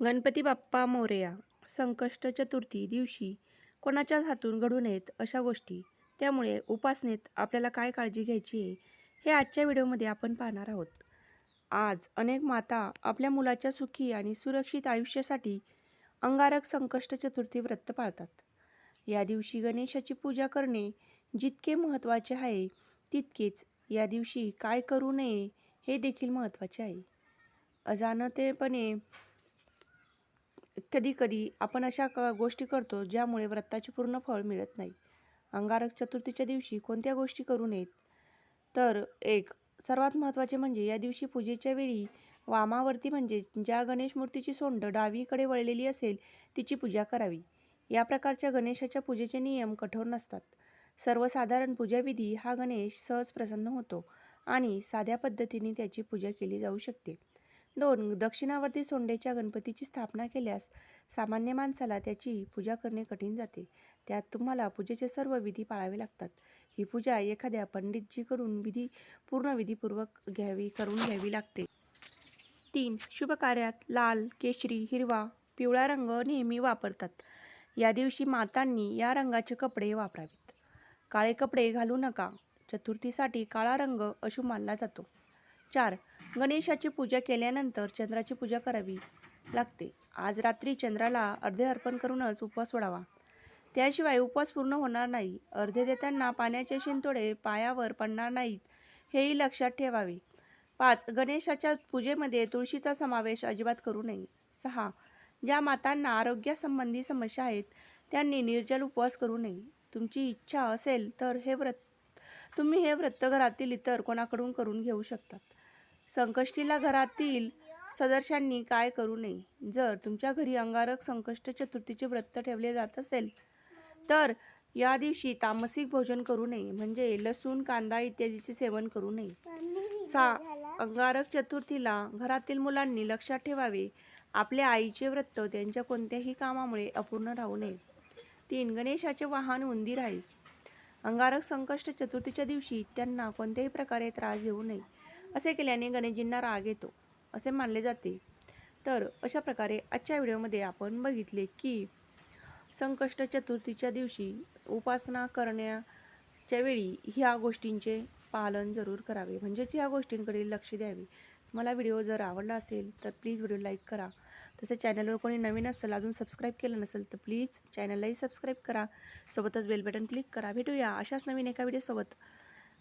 गणपती बाप्पा मोरया संकष्ट चतुर्थी दिवशी कोणाच्याच हातून घडू नयेत अशा गोष्टी. त्यामुळे उपासनेत आपल्याला काय काळजी घ्यायची आहे हे आजच्या व्हिडिओमध्ये आपण पाहणार आहोत. आज अनेक माता आपल्या मुलाच्या सुखी आणि सुरक्षित आयुष्यासाठी अंगारक संकष्ट चतुर्थी व्रत पाळतात. या दिवशी गणेशाची पूजा करणे जितके महत्त्वाचे आहे तितकेच या दिवशी काय करू नये हे देखील महत्त्वाचे आहे. अजाणतेपणे कधी कधी आपण अशा क गोष्टी करतो ज्यामुळे व्रताचे पूर्ण फळ मिळत नाही. अंगारक चतुर्थीच्या दिवशी कोणत्या गोष्टी करू नयेत? तर एक सर्वात महत्त्वाचे म्हणजे या दिवशी पूजेच्या वेळी वामावरती म्हणजे ज्या गणेश मूर्तीची सोंड डावीकडे वळलेली असेल तिची पूजा करावी. या प्रकारच्या गणेशाच्या पूजेचे नियम कठोर नसतात. सर्वसाधारण पूजाविधी हा गणेश सहज प्रसन्न होतो आणि साध्या पद्धतीने त्याची पूजा केली जाऊ शकते. दोन दक्षिणावर्ती सोंडेच्या गणपतीची स्थापना केल्यास सामान्य माणसाला त्याची पूजा करणे कठीण जाते. त्यात तुम्हाला पूजेचे सर्व विधी पाळावे लागतात. ही पूजा एखाद्या पंडितजीकडून विधी पूर्ण विधीपूर्वक घ्यावी करून घ्यावी लागते. तीन शुभ कार्यात लाल केशरी हिरवा पिवळा रंग नेहमी वापरतात. या दिवशी मातांनी या रंगाचे कपडे वापरावेत. काळे कपडे घालू नका. चतुर्थीसाठी काळा रंग अशुभ मानला जातो. चार गणेशाची पूजा केल्यानंतर चंद्राची पूजा करावी लागते. आज रात्री चंद्राला अर्धे अर्पण करूनच उपवास सोडावा. त्याशिवाय उपवास पूर्ण होणार नाही. अर्धे देताना पाण्याचे शिंतोडे पायावर पडणार नाहीत हेही लक्षात ठेवावे. पाच गणेशाच्या पूजेमध्ये तुळशीचा समावेश अजिबात करू नये. सहा ज्या मातांना आरोग्यासंबंधी समस्या आहेत त्यांनी निर्जल उपवास करू नये. तुमची इच्छा असेल तर हे व्रत तुम्ही हे व्रत घरातील इतर कोणाकडून करून घेऊ शकतात. संकष्टीला घरातील सदस्यांनी काय करू नये? जर तुमच्या घरी अंगारक संकष्ट चतुर्थीचे व्रत ठेवले जात असेल तर या दिवशी तामसिक भोजन करू नये म्हणजे लसूण कांदा इत्यादीचे सेवन करू नये. सा अंगारक चतुर्थीला घरातील मुलांनी लक्षात ठेवावे आपल्या आईचे व्रत त्यांच्या कोणत्याही कामामुळे अपूर्ण राहू नये. तीन गणेशाचे वाहन उंदीर आहे. अंगारक संकष्ट चतुर्थीच्या दिवशी त्यांना कोणत्याही प्रकारे त्रास देऊ नये. असे केल्याने गणेशजींना राग येतो असे मानले जाते. तर अशा प्रकारे आजच्या व्हिडिओमध्ये आपण बघितले की संकष्ट चतुर्थीच्या दिवशी उपासना करण्याच्या वेळी ह्या गोष्टींचे पालन जरूर करावे. म्हणजेच ह्या गोष्टींकडे लक्ष द्यावे. मला व्हिडिओ जर आवडला असेल तर प्लीज व्हिडिओ लाईक करा. तसेच चॅनलवर कोणी नवीन असेल अजून सबस्क्राईब केलं नसेल तर प्लीज चॅनललाही सबस्क्राईब करा. सोबतच बेल बटन क्लिक करा. भेटूया अशाच नवीन एका व्हिडिओसोबत.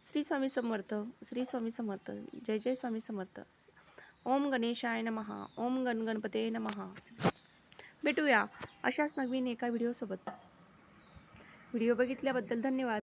श्री स्वामी समर्थ श्री स्वामी समर्थ जय जय स्वामी समर्थ. ओम गणेशाय नमहा ओम गण गणपते नमहा भेटूया अशाच नवीन एका व्हिडिओसोबत व्हिडिओ बघितल्याबद्दल धन्यवाद.